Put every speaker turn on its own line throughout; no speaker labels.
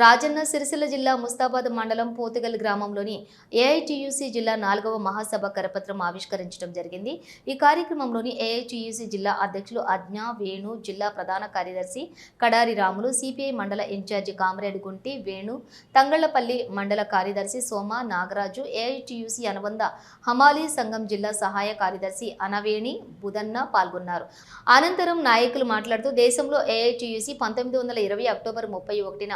రాజన్న సిరిసిల్ల జిల్లా ముస్తాబాద్ మండలం పోతుగల్ గ్రామంలోని ఏఐటియుసి జిల్లా నాలుగవ మహాసభ కరపత్రం ఆవిష్కరించడం జరిగింది. ఈ కార్యక్రమంలోని ఏఐటియుసి జిల్లా అధ్యక్షులు అజ్ఞా వేణు జిల్లా ప్రధాన కార్యదర్శి కడారి రాములు సిపిఐ మండల ఇన్ఛార్జి కామరేడ్ గుంటి వేణు తంగళ్ళపల్లి మండల కార్యదర్శి సోమ నాగరాజు ఏఐటియుసి అనుబంధ హమాలీ సంఘం జిల్లా సహాయ కార్యదర్శి అనవేణి బుదన్న పాల్గొన్నారు. అనంతరం నాయకులు మాట్లాడుతూ దేశంలో ఏఐటియుసి పంతొమ్మిది వందల ఇరవై అక్టోబర్ ముప్పై ఒకటిన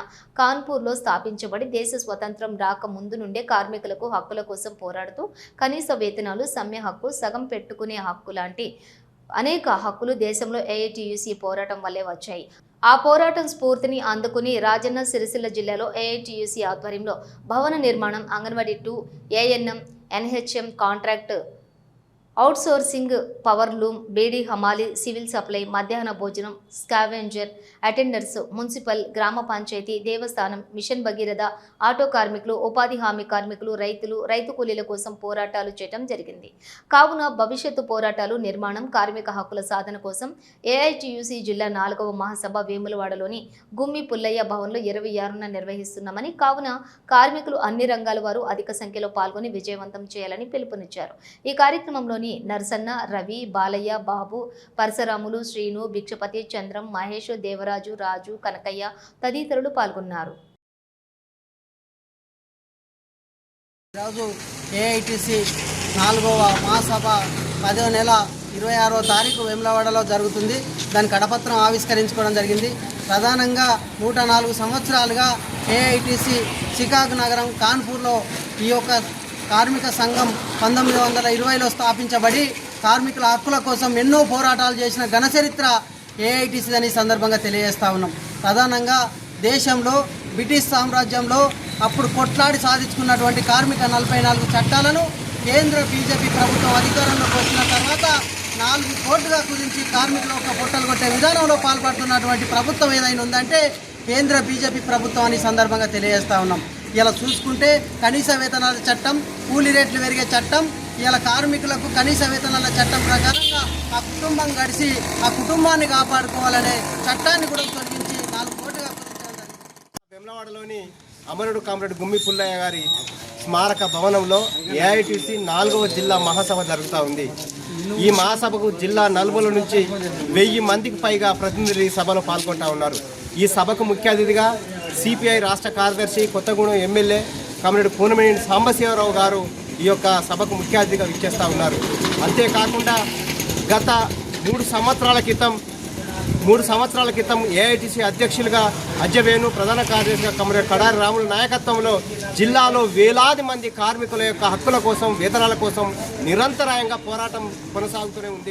కాన్పూర్లో స్థాపించబడి దేశ స్వతంత్రం రాక ముందు నుండే కార్మికులకు హక్కుల కోసం పోరాడుతూ కనీస వేతనాలు సమ్మె హక్కు సగం పెట్టుకునే హక్కు లాంటి అనేక హక్కులు దేశంలో ఏఐటియుసి పోరాటం వల్లే వచ్చాయి. ఆ పోరాటం స్ఫూర్తిని అందుకుని రాజన్న సిరిసిల్ల జిల్లాలో ఏఐటియుసి ఆధ్వర్యంలో భవన నిర్మాణం anganwadi two ANM NHM contract outsourcing power loom beedi హమాలి సివిల్ సప్లై మధ్యాహ్న భోజనం స్కావెంజర్ అటెండర్స్ మున్సిపల్ గ్రామ పంచాయతీ దేవస్థానం మిషన్ భగీరథ ఆటో కార్మికులు ఉపాధి హామీ కార్మికులు రైతులు రైతు కూలీల కోసం పోరాటాలు చేయడం జరిగింది కావున భవిష్యత్తు పోరాటాలు నిర్మాణం కార్మిక హక్కుల సాధన కోసం ఏఐటియుసి జిల్లా నాలుగవ మహాసభ వేములవాడలోని గుమ్మి పుల్లయ్య భవన్లో ఇరవై ఆరున నిర్వహిస్తున్నామని కావున కార్మికులు అన్ని రంగాల వారు అధిక సంఖ్యలో పాల్గొని విజయవంతం చేయాలని పిలుపునిచ్చారు. ఈ కార్యక్రమంలోని నరసన్న రవి బాలయ్య బాబు పరశురాములు శ్రీను భిక్షపతి చంద్రం మహేష్ దేవరాజు రాజు కనకయ్య తదితరులు పాల్గొన్నారు.
ఈరోజు ఏఐటిసి నాలుగవ మహాసభ పదో నెల ఇరవై ఆరో తారీఖు వేములవాడలో జరుగుతుంది. దాని కడపత్రం ఆవిష్కరించుకోవడం జరిగింది. ప్రధానంగా నూట నాలుగు సంవత్సరాలుగా ఏఐటిసి చికాగ్ నగరం కాన్పూర్లో ఈ యొక్క కార్మిక సంఘం పంతొమ్మిది వందల ఇరవైలో స్థాపించబడి కార్మికుల హక్కుల కోసం ఎన్నో పోరాటాలు చేసిన ఘనచరిత్ర ఏఐటిసి అని సందర్భంగా తెలియజేస్తా ఉన్నాం. ప్రధానంగా దేశంలో బ్రిటిష్ సామ్రాజ్యంలో అప్పుడు కొట్లాడి సాధించుకున్నటువంటి కార్మిక నలభై నాలుగు చట్టాలను కేంద్ర బీజేపీ ప్రభుత్వం అధికారంలోకి వచ్చిన తర్వాత నాలుగు కోట్లుగా కుదించి కార్మికుల ఒక పొట్టలు కొట్టే విధానంలో పాల్పడుతున్నటువంటి ప్రభుత్వం ఏదైనా ఉందంటే కేంద్ర బీజేపీ ప్రభుత్వం అని సందర్భంగా తెలియజేస్తా ఉన్నాం. ఇలా చూసుకుంటే కనీస వేతనాల చట్టం కూలీ రేట్లు పెరిగే చట్టం ఇలా కార్మికులకు కనీస వేతనాల చట్టం ప్రకారంగా ఆ కుటుంబం గడిచి ఆ కుటుంబాన్ని కాపాడుకోవాలనే చట్టాన్ని కూడా తొలగించి నాలుగు కోట్లుగా
వెమ్లవాడలోని అమరుడు కామ్రేడ్ గుమ్మి పుల్లయ్య గారి స్మారక భవనంలో ఏఐటిసి నాలుగవ జిల్లా మహాసభ జరుగుతూ ఉంది. ఈ మహాసభకు జిల్లా నలుగుల నుంచి వెయ్యి మందికి పైగా ప్రతినిధి సభలో పాల్గొంటా ఉన్నారు. ఈ సభకు ముఖ్య అతిథిగా సిపిఐ రాష్ట్ర కార్యదర్శి కొత్తగూడెం ఎమ్మెల్యే కామ్రేడ్ పూనమేని సాంబశివరావు గారు ఈ యొక్క సభకు ముఖ్య అతిథిగా విచ్చేస్తూ ఉన్నారు. అంతేకాకుండా గత మూడు సంవత్సరాల క్రితం మూడు సంవత్సరాల క్రితం ఏఐటీసీ అధ్యక్షులుగా అజ్యవేణు ప్రధాన కార్యదర్శిగా కమరే కడారి రాముల నాయకత్వంలో జిల్లాలో వేలాది మంది కార్మికుల యొక్క హక్కుల కోసం వేతనాల కోసం నిరంతరాయంగా పోరాటం కొనసాగుతూనే ఉంది.